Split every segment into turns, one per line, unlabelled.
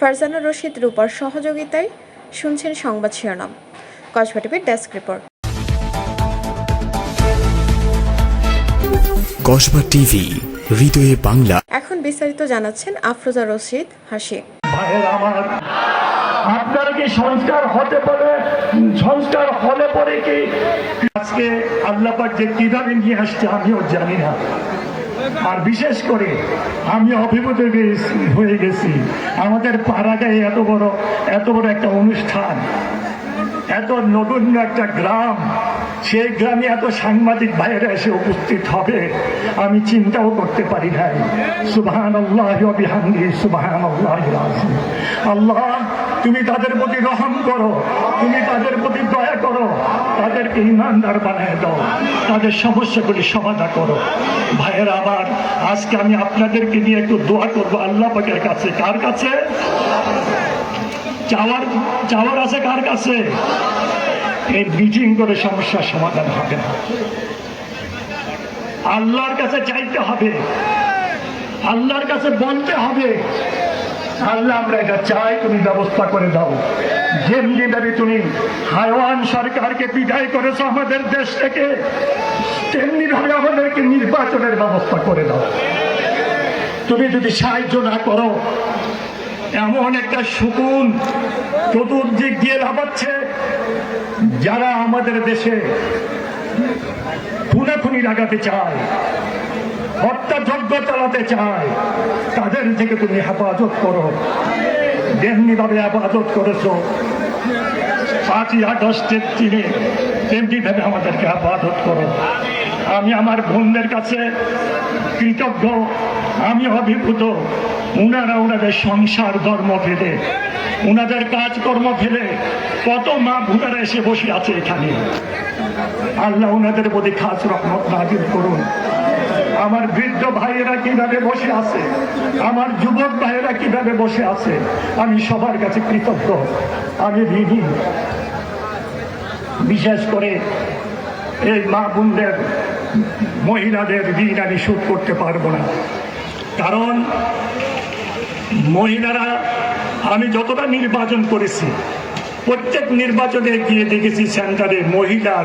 ফারজানা রশিদ রূপার সহযোগিতায় শুনছেন সংবাদ শিরোনাম। কসবা টিভির ডেস্ক রিপোর্ট।
কসবা টিভি হৃদয়ে বাংলা।
এখন বিস্তারিত জানাচ্ছেন আফরোজা রশিদ হাসি।
ভাইয়ের আপনার কি সংস্কার হতে পারে? সংস্কার হলে পরে কি? আজকে আল্লাপাক যে কীভাবে নিয়ে আসছে আমিও জানি না। আর বিশেষ করে আমি অভিভূত হয়ে গেছি। আমাদের পাড়াটায় এত বড় এত বড় একটা অনুষ্ঠান, এত নতুন একটা গ্রাম, সেই গ্রামে এত সাংবাদিক ভাইয়েরা এসে উপস্থিত হবে, আমি চিন্তাও করতে পারি নাই। সুবাহান আল্লাহ আল্লাহ তুমি তাদের প্রতি রহম করো, তুমি তাদের প্রতি দয়া করো তাদেরকে ইমানদার বানিয়ে দাও, তাদের সমস্যাগুলি সমাধান করো। ভাইয়ের আমার আজকে আমি আপনাদেরকে নিয়ে একটু দোয়া করব আল্লাহ পাকের কাছে। কার কাছে? চাওয়ার চাওয়ার আছে কার কাছে? এই মিটিং করে সমস্যার সমাধান হবে না। আল্লাহর কাছে চাইতে হবে। আল্লাহর কাছে বলতে হবে। আল্লাহ আমরা এটা চাই, তুমি ব্যবস্থা করে দাও। যেমনি ভাবে তুমি হাইওয়ান সরকারকে বিদায় করেছ আমাদের দেশ থেকে, তেমনি ভাবে আমাদেরকে নির্বাচনের ব্যবস্থা করে দাও। তুমি যদি সাহায্য না করো, এমন একটা সুকুন চতুর্দিক দিয়ে লাভাচ্ছে যারা আমাদের দেশে খুনাখুনি লাগাতে চায়, হত্যাযজ্ঞ চালাতে চায় থেকে তুমি হেফাজত করো। যেমনি ভাবে হেফাজত করেছ। পাঁচই আগস্টের দিনে তেমনি ভাবে আমাদেরকে হেফাজত করো। আমি আমার বোনদের কাছে কৃতজ্ঞ। আমি অভিভূত। উনারা ওনাদের সংসার, ধর্ম ফেলে ওনাদের কাজকর্ম ফেলে কত মা ভুনারা এসে বসে আছে এখানে। আল্লাহ ওনাদের প্রতি খাস রহমত নাজির করুন। আমার বৃদ্ধ ভাইয়েরা কীভাবে বসে আছে? আমার যুবক ভাইয়েরা কীভাবে বসে আছে? আমি সবার কাছে কৃতজ্ঞ। আমি ঋণী। বিশেষ করে এই মা বোনদের, মহিলাদের ঋণ আমি শোধ করতে পারব না। কারণ মহিলারা, আমি যতটা নির্বাচন করেছি, প্রত্যেক নির্বাচনে গিয়ে দেখেছি সেন্টারে মহিলার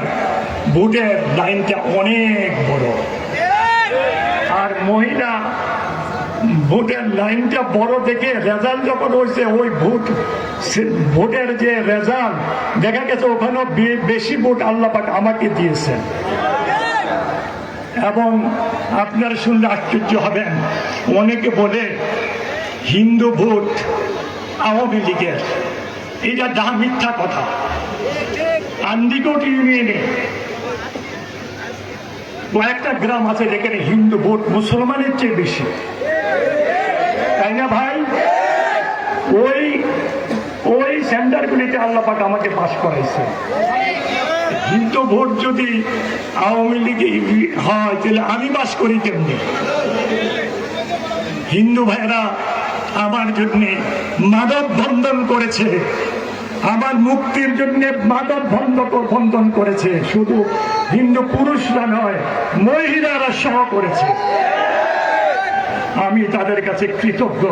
ভোটের লাইনটা অনেক বড়। মহিলা, ভোটের লাইনটা বড় দেখে রেজাল্ট যখন হয়েছে, ওই ভোট ভোটের যে রেজাল্ট, দেখা গেছে ওখানেও বেশি ভোট আল্লাপাক আমাকে দিয়েছেন। এবং আপনারা শুনলে আশ্চর্য হবেন, অনেকে বলে হিন্দু ভোট আওয়ামী লীগের। এটা দা মিথ্যা কথা। আন্দিকোট ইউনিয়নে কয়েকটা গ্রাম আছে যেখানে হিন্দু ভোট মুসলমানের চেয়ে বেশি। তাই না ভাই? ওই ওই সেন্টারগুলিতে আল্লাপাক আমাকে পাশ করাইছে। হিন্দু ভোট যদি আওয়ামী লীগে হয়, তাহলে আমি বাস করি কেমনি? হিন্দু ভাইরা আমার জন্যে মাদক বন্ধন করেছে। আমার মুক্তির জন্য মাদক বন্ধ বন্ধন করেছে। শুধু হিন্দু পুরুষরা নয়, মহিলারা সহ করেছে। আমি তাদের কাছে কৃতজ্ঞ,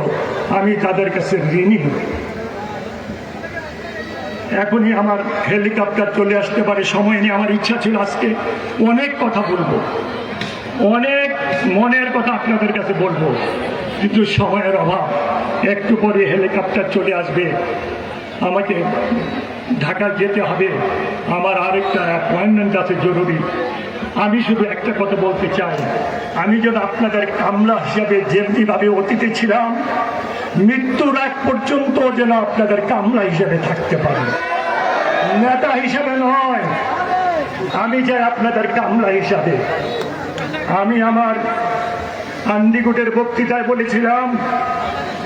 আমি তাদের কাছে ঋণী। এখনই আমার হেলিকপ্টার চলে আসতে পারে, সময় নিয়ে আমার ইচ্ছা ছিল আজকে অনেক কথা বলব। অনেক মনের কথা আপনাদের কাছে বলব, কিন্তু সময়ের অভাব। একটু পরে হেলিকপ্টার চলে আসবে। আমাকে ঢাকা যেতে হবে। আমার আরেকটা অ্যাপয়েন্টমেন্ট আছে জরুরি। আমি শুধু একটা কথা বলতে চাই। আমি যেন আপনাদের কামলা হিসাবে যেমনিভাবে অতীতে ছিলাম, মৃত্যুর এক পর্যন্ত যেন আপনাদের কামলা হিসাবে থাকতে পারি। নেতা হিসাবে নয়, আমি চাই আপনাদের কামলা হিসাবে। আমি আমার আন্দিগুটের বক্তৃতায় বলেছিলাম,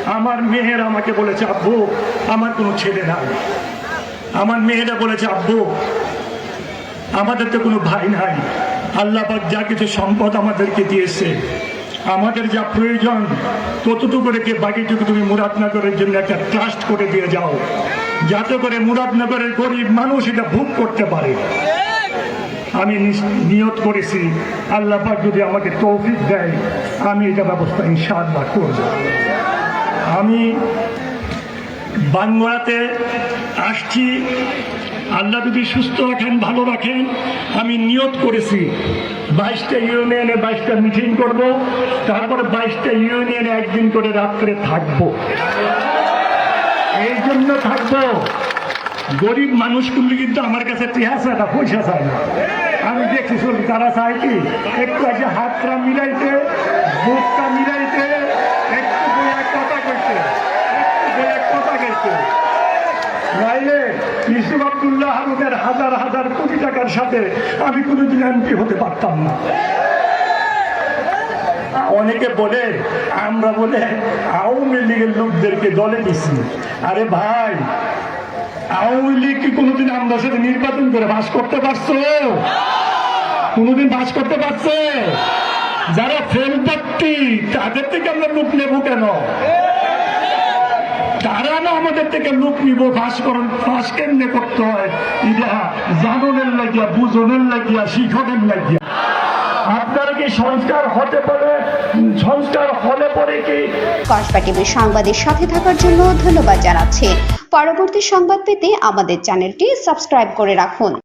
আমার মেয়ের আমাকে বলেছে, আব্বু, আমার কোনো ছেলে নাই। আমার মেয়েরা বলেছে, আব্বু, আমাদের তো কোনো ভাই নাই। আল্লাপাক যা কিছু সম্পদ আমাদেরকে দিয়েছে, আমাদের যা প্রয়োজন, ততটুকু রেখে বাকিটুকু তুমি মুরাদনগরের জন্য একটা ট্রাস্ট করে দিয়ে যাও। যাতে করে মুরাদনগরের গরিব মানুষ এটা ভোগ করতে পারে। আমি নিয়ত করেছি, আল্লাহ পাক যদি আমাকে তৌফিক দেয়, আমি এটা ব্যবস্থা ইনশাআল্লাহ করব। আমি বাংলাতে আসছি। আল্লাহ যদি সুস্থ রাখেন, ভালো রাখেন, আমি নিয়ত করেছি। বাইশটা ইউনিয়নে বাইশটা মিটিং করব, তারপরে বাইশটা ইউনিয়নে একদিন করে রাত্রে থাকব। এই জন্য থাকব। গরিব মানুষগুলি কিন্তু আমার কাছে টিহা না, পয়সা চায় না। আমি দেখছি শুনি তারা চায় কি? একটু আগে হাতটা মিলাইতে, বুকটা মিলাইতে, একটু বইয়া কথা কইতে, একটু বইয়া কথা কইতে। নাইলে ইসুফ আবদুল্লাহ হাজার হাজার কোটি টাকার সাথে আমি কোনোদিন এমপি হতে পারতাম না। অনেকে বলে, আমরা বলে আওয়ামী লীগের লোকদেরকে দলে দিছি আরে ভাই, আওয়ামী লীগ কি কোনোদিন আমরা সাথে নির্বাচন করে বাস করতে পারছ? কোনোদিন বাস করতে পারছে? যারা ফেল তাদের থেকে আমরা লোক নেব কেন? তারা আমাদের থেকে লোক নিব ফাঁস করেন ফাঁস কেমনে করতে হয়? এটা জাননের লাগিয়া, বুঝনের লাগিয়া, শিখনের লাগিয়া। আপনারা পরে? কি?
কসবা টিভির সংবাদের সাথে থাকার জন্য ধন্যবাদ জানাচ্ছি। পরবর্তী সংবাদ পেতে আমাদের চ্যানেলটি সাবস্ক্রাইব করে রাখুন।